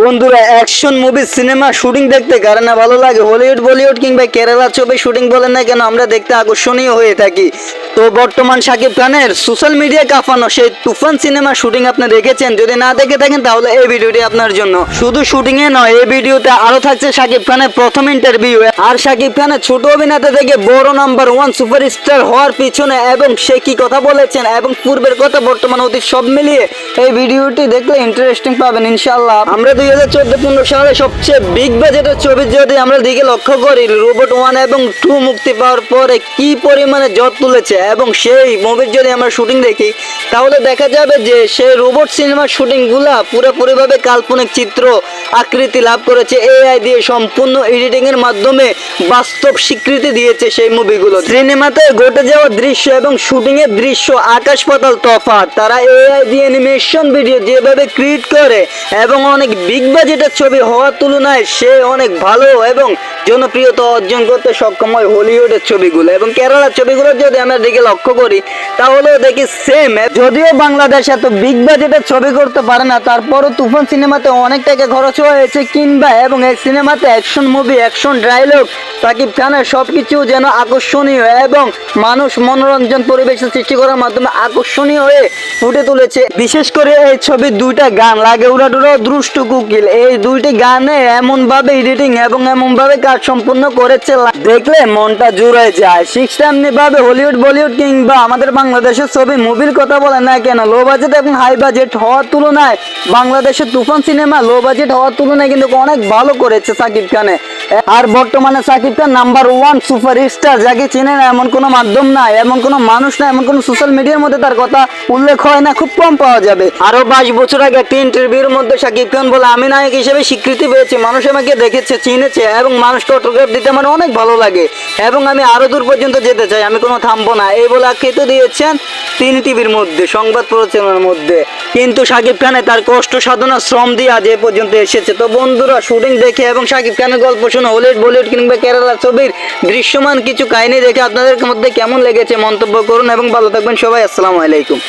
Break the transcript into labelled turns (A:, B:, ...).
A: বন্ধুরা action movie cinema shooting দেখতে কার না ভালো লাগে? হলিউড বলিউড কিংবা কেরালা ছবি শুটিং বলেন না কেন, আমরা দেখতে আকর্ষণীয় হয়ে থাকি। তো বর্তমান শাকিব খানের সোশ্যাল মিডিয়া কাঁপানো সেই তুফান সিনেমা শুটিং আপনি দেখেছেন? যদি না দেখে থাকেন, তাহলে এই ভিডিওটি আপনার জন্য। শুধু শুটিং এ নয়, এই ভিডিওতে আরও থাকছে শাকিব খানের প্রথম ইন্টারভিউ আর শাকিব খানের ছোট অভিনেতা থেকে বড় নাম্বার ওয়ান সুপারস্টার হওয়ার পিছনে এবং সে কি কথা বলেছেন এবং পূর্বের কথা বর্তমান অতীত সব মিলিয়ে এই ভিডিওটি দেখলে ইন্টারেস্টিং পাবেন ইনশাল্লাহ আমরা দুই হাজার চোদ্দ পনেরো সালে সবচেয়ে বিগ বাজেটের ছবি যদি আমরা দিকে লক্ষ্য করি রোবট ওয়ান এবং টু মুক্তি পাওয়ার পরে কি পরিমাণে জট তুলেছে এবং সেই মুভির যদি আমরা শুটিং দেখি, তাহলে দেখা যাবে যে সেই রোবট সিনেমার শুটিংগুলা পুরোপুরিভাবে কাল্পনিক চিত্র আকৃতি লাভ করেছে। এআই দিয়ে সম্পূর্ণ এডিটিং এর মাধ্যমে বাস্তব স্বীকৃতি দিয়েছে সেই মুভিগুলো সিনেমাতে ঘটে যাওয়া দৃশ্য এবং শুটিং এর দৃশ্য আকাশ পাতাল তফাৎ। তারা এআই দিয়ে অ্যানিমেশন ভিডিও যেভাবে ক্রিয়েট করে এবং অনেক বিগ বাজেটের ছবি হওয়ার তুলনায় সে অনেক ভালো এবং জনপ্রিয়তা অর্জন করতে সক্ষম হয় হলিউডের ছবিগুলো। এবং কেরালার ছবিগুলো যদি আমরা দিকে লক্ষ্য করি, তাহলেও দেখি সেম যদিও বাংলাদেশ এত বিগ বাজেটের ছবি করতে পারে না, তারপরও তুফান সিনেমাতে অনেক টাকা খরচ হয়েছে কিংবা এবং এই সিনেমাতে action movie action dialogue Shakib খানের সবকিছু যেন আকর্ষণীয় এবং মানুষ মনোরঞ্জন পরিবেশের সৃষ্টি করার মাধ্যমে আকর্ষণীয় হয়ে ফুটে তুলেছে। বিশেষ করে এই ছবির দুইটা গান, লাগে উড়াডুরা দ্রুষ্ট কুকিল এই দুইটি গানে এমন ভাবে এডিটিং এবং এমন ভাবে কাজ সম্পূর্ণ করেছে দেখলে মনটা জুড়ে যায়। সিক্স তেমনি ভাবে হলিউড বলিউড কিংবা আমাদের বাংলাদেশের ছবি মুভির কথা বলে না কেন? লো বাজেট এবং হাই বাজেট হওয়ার তুলনায় বাংলাদেশের তুফান সিনেমা লো বাজেট হওয়ার তুলনায় কিন্তু অনেক ভালো করেছে সাকিব খানে। আর বর্তমানে Shakib Khan number one super star যাকে না, এমন কোনো মাধ্যম নাই, এমন কোনো মানুষ না এমন কোনো সোশ্যাল মিডিয়ার মধ্যে তার কথা উল্লেখ হয় না, খুব কম পাওয়া যাবে। আরও বাইশ বছর আগে একটি ইন্টারভিউর মধ্যে সাকিব খান বলে আমি নায়ক হিসেবে স্বীকৃতি পেয়েছি। মানুষ আমাকে দেখেছে, চিনেছে এবং মানুষকে অটোগ্রাফ দিতে আমার অনেক ভালো লাগে এবং আমি আরও দূর পর্যন্ত যেতে চাই। আমি কোনো থামবো না। এই বলে আখ্যায়িত দিয়েছেন তিনি টিভির মধ্যে, সংবাদ প্রচারণার মধ্যে। কিন্তু সাকিব খানে তার কষ্ট, সাধনা, শ্রম দিয়ে আজ এ পর্যন্ত এসেছে। তো বন্ধুরা, শুটিং দেখে এবং সাকিব খানের গল্প শুনে হলিউড বলিউড কিংবা কেরালা ছবির দৃশ্যমান কিছু কাহিনী দেখে আপনাদের মধ্যে কেমন লেগেছে মন্তব্য করুন এবং ভালো থাকবেন সবাই। আসসালামু আলাইকুম।